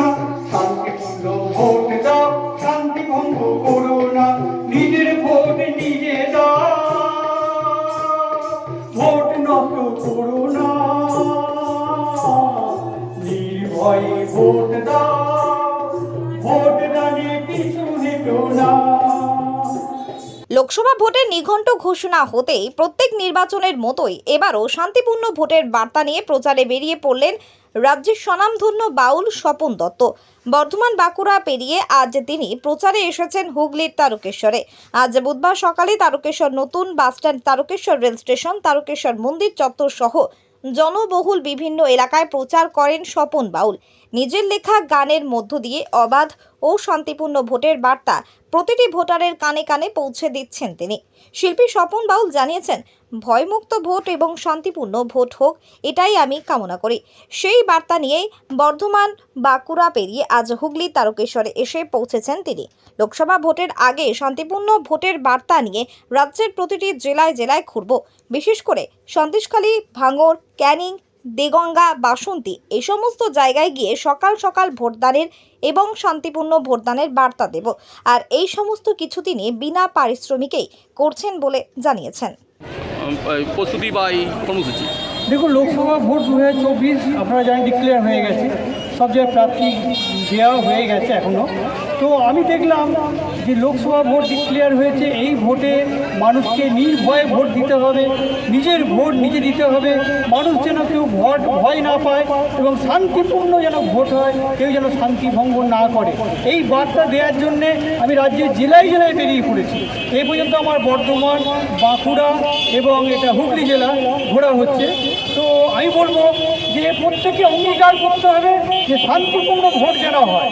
না শান্তিপূর্ণ ভোট দাও, শান্তি ভঙ্গ করো না। নিজের ভোট ভোট নষ্ট ভোট দাও। ভোট দানে পিছু হেটো না। লোকসভা ভোটের নিঘণ্ট ঘোষণা হতেই প্রত্যেক নির্বাচনের মতোই এবারও শান্তিপূর্ণ ভোটের বার্তা নিয়ে প্রচারে বেরিয়ে পড়লেন রাজ্যের স্বনামধন্য বাউল স্বপন দত্ত। বর্ধমান বাঁকুড়া পেরিয়ে আজ তিনি প্রচারে এসেছেন হুগলির তারকেশ্বরে। আজ বুধবার সকালে তারকেশ্বর নতুন bus stand Tarakeswar rail station, Tarakeswar মন্দির চত্বর সহ জনবহুল বিভিন্ন এলাকায় প্রচার করেন স্বপন বাউল। নিজের লেখা গানের মধ্য দিয়ে অবাধ ও শান্তিপূর্ণ ভোটের বার্তা প্রতিটি ভোটারের কানে কানে পৌঁছে দিচ্ছেন তিনি। শিল্পী স্বপন বাউল জানিয়েছেন, ভয়মুক্ত ভোট এবং শান্তিপূর্ণ ভোট হোক, এটাই আমি কামনা করি। সেই বার্তা নিয়েই বর্ধমান বাঁকুড়া পেরিয়ে আজ হুগলি তারকেশ্বরে এসে পৌঁছেছেন তিনি। লোকসভা ভোটের আগে শান্তিপূর্ণ ভোটের বার্তা নিয়ে রাজ্যের প্রতিটি জেলায় জেলায় ঘুরব। বিশেষ করে সন্দেশখালী ভাঙড় ক্যানিং দেগঙ্গা বাসন্তী এই সমস্ত জায়গায় গিয়ে সকাল সকাল ভোটদানের এবং শান্তিপূর্ণ ভোটদানের বার্তা দেব। আর এই সমস্ত কিছু তিনি বিনা পারিশ্রমিকেই করছেন বলে জানিয়েছেন। প্রস্তুতি বা এই কর্মসূচি? দেখুন লোকসভা ভোট দু হাজার চব্বিশ আপনারা জানেন ডিক্লেয়ার হয়ে গেছে। সব জায়গায় প্রার্থী দেওয়া হয়ে গেছে এখনও। তো আমি দেখলাম যে লোকসভা ভোট ডিক্লেয়ার হয়েছে, এই ভোটে মানুষকে নির্ভয়ে ভোট দিতে হবে, নিজের ভোট নিজে দিতে হবে, মানুষ যেন কেউ ভোট ভয় না পায় এবং শান্তিপূর্ণ যেন ভোট হয়, কেউ যেন শান্তি ভঙ্গ না করে। এই বার্তা দেওয়ার জন্যে আমি রাজ্যের জেলায় জেলায় বেরিয়ে পড়েছি। এই পর্যন্ত আমার বর্ধমান, বাঁকুড়া এবং এটা হুগলি জেলা ঘোরা হচ্ছে। তো আমি বলব যে প্রত্যেকে অঙ্গীকার করতে হবে যে শান্তিপূর্ণ ভোট যেন হয়।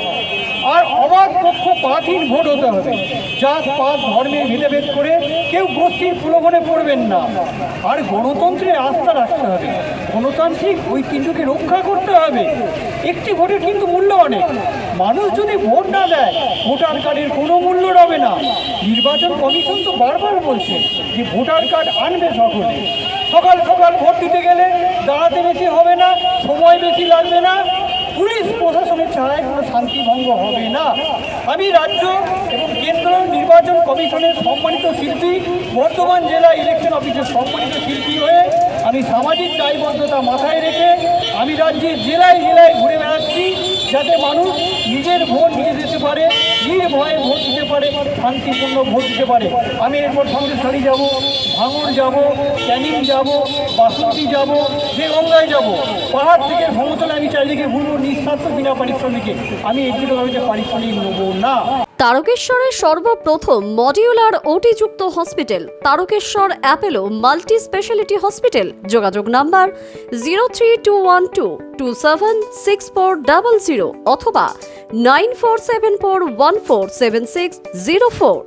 আর অবাধ পক্ষ পাথির ভোট হতে হবে। জাত, পাত, ধর্মের ভেদাভেদ করে কেউ গোষ্ঠীর প্রলোভনে পড়বেন না। আর গণতন্ত্রে আস্থা রাখতে হবে। গণতান্ত্রিক ঐতিহ্যকে রক্ষা করতে হবে। একটি ভোটের কিন্তু মূল্য অনেক। মানুষ যদি ভোট না দেয়, ভোটার কার্ডের কোনো মূল্য রবে না। নির্বাচন কমিশন তো বারবার বলছে যে ভোটার কার্ড আনবে সকলে। সকাল সকাল ভোট দিতে গেলে দাঁড়াতে বেশি হবে না, সময় বেশি লাগবে না। পুলিশ ছাড়াই কোনো শান্তিভঙ্গ হবে না। আমি রাজ্য এবং কেন্দ্র নির্বাচন কমিশনের সম্মানিত শিল্পী, বর্ধমান জেলা ইলেকশন অফিসের সম্মানিত শিল্পী হয়ে আমি সামাজিক দায়বদ্ধতা মাথায় রেখে আমি রাজ্যের জেলায় জেলায় ঘুরে বেড়াচ্ছি। যাতে মানুষ নিজের ভোট নিজে দিতে পারে, নির্ভয়ে ভোট দিতে পারে, শান্তিপূর্ণ ভোট দিতে পারে। আমি এরপর সন্দেশখালী যাব, ভাঙড় যাব, ক্যানিং যাব বাসন্তী যাব, দেগঙ্গায় যাব। পাহাড় থেকে সমতলে আমি চারিদিকে ঘুরবো, নিঃস্বার্থ বিনা পারিশ্রমিকে। আমি এগুলো ভাবে পারিশ্রমিক নেব না। তারকেশ্বরের সর্বপ্রথম মডিউলার ওটি যুক্ত hospital, Tarakeswar Apollo multi speciality hospital. যোগাযোগ নাম্বার জিরো থ্রি জিরো অথবা nine four seven four one four seven six zero four.